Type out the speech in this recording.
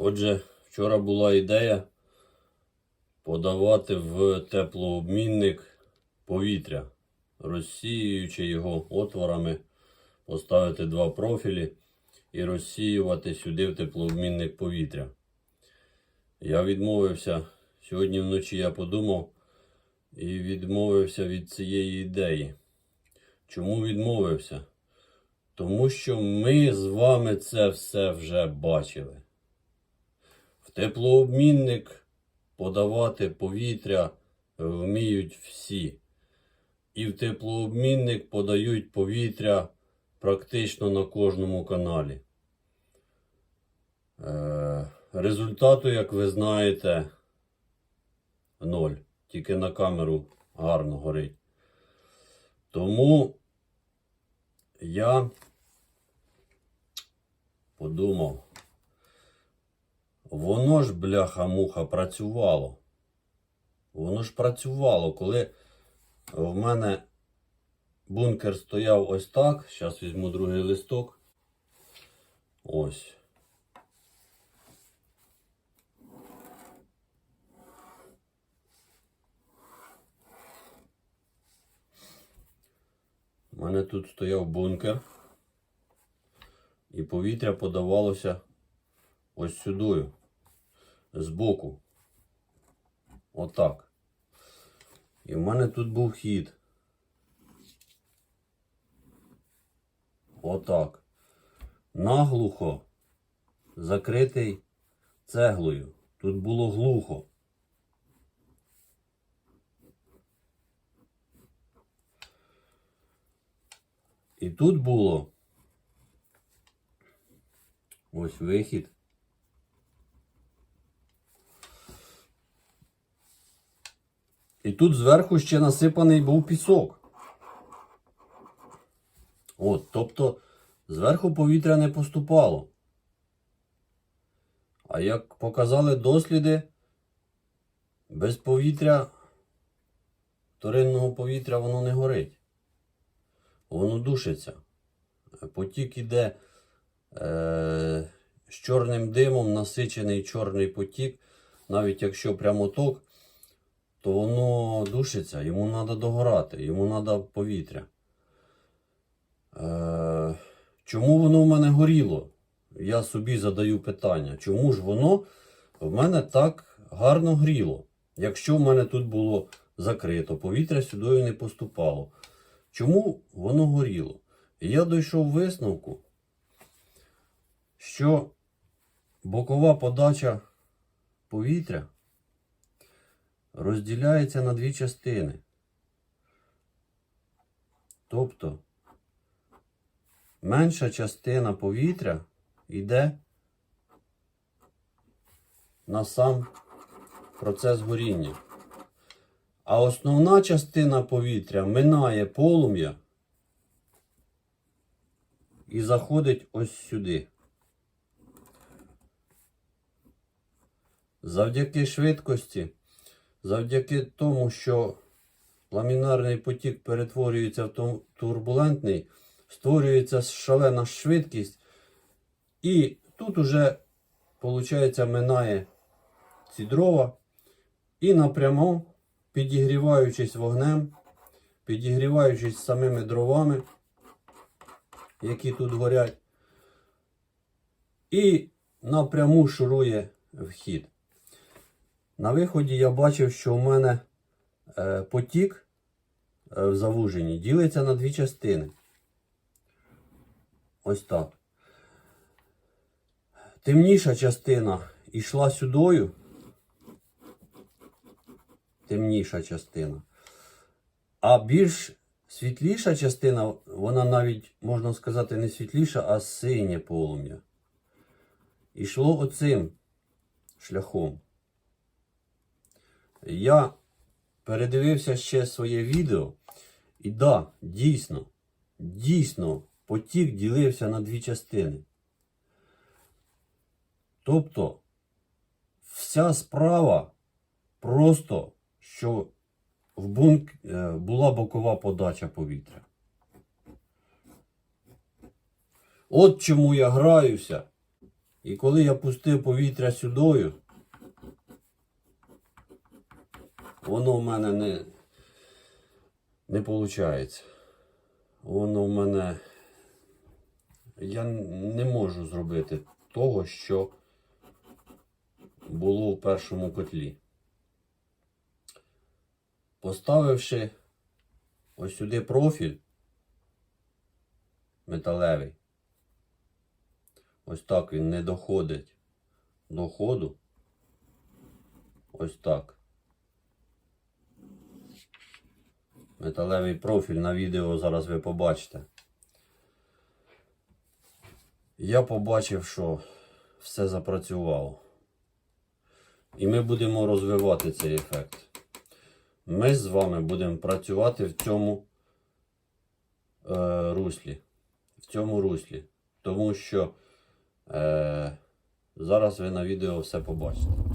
Отже, вчора була ідея подавати в теплообмінник повітря, розсіюючи його отворами, поставити два профілі і розсіювати сюди в теплообмінник повітря. Я відмовився. Сьогодні вночі я подумав і відмовився від цієї ідеї. Чому відмовився? Тому що ми з вами це все вже бачили. Теплообмінник подавати повітря вміють всі. І в теплообмінник подають повітря практично на кожному каналі. Е, результату, як ви знаєте, ноль. Тільки на камеру гарно горить. Тому я подумав, воно ж, бляха-муха, працювало. Воно ж працювало, коли в мене бункер стояв ось так. Зараз візьму другий листок. Ось. У мене тут стояв бункер. І повітря подавалося ось сюди, збоку. Отак. І в мене тут був хід. Отак. Наглухо закритий цеглою. Тут було глухо. І тут було ось вихід. І тут зверху ще насипаний був пісок. От, тобто зверху повітря не поступало. А як показали досліди, без повітря, вторинного повітря воно не горить. Воно душиться. Потік іде е, з чорним димом, насичений чорний потік. Навіть якщо прямоток, то воно душиться, йому треба догорати, йому треба повітря. Е, чому воно в мене горіло? Я собі задаю питання, чому ж воно в мене так гарно гріло? Якщо в мене тут було закрито, повітря сюди не поступало. Чому воно горіло? І я дійшов висновку, що бокова подача повітря розділяється на дві частини. Тобто менша частина повітря йде на сам процес горіння. А основна частина повітря минає полум'я і заходить ось сюди. Завдяки швидкості, завдяки тому, що ламінарний потік перетворюється в турбулентний, створюється шалена швидкість, і тут уже, виходить, минає ці дрова і напряму, підігріваючись вогнем, підігріваючись самими дровами, які тут горять, і напряму шурує вхід. На виході я бачив, що у мене е, потік е, в завуженні ділиться на дві частини. Ось так. Темніша частина йшла сюдою. Темніша частина. А більш світліша частина, вона навіть, можна сказати, не світліша, а синє полум'я. Ішло оцим шляхом. Я передивився ще своє відео. І да, дійсно, дійсно, потік ділився на дві частини. Тобто, вся справа просто, що в бунк е, була бокова подача повітря. От чому я граюся І коли я пустив повітря сюдою, воно в мене не, не виходить. Воно в мене. Я не можу зробити того, що було в першому котлі. Поставивши ось сюди профіль металевий, ось так він не доходить до ходу. Ось так. Металевий профіль на відео зараз ви побачите. Я побачив, що все запрацювало. І ми будемо розвивати цей ефект. Ми з вами будемо працювати в цьому е, руслі. В цьому руслі. Тому що е, зараз ви на відео все побачите.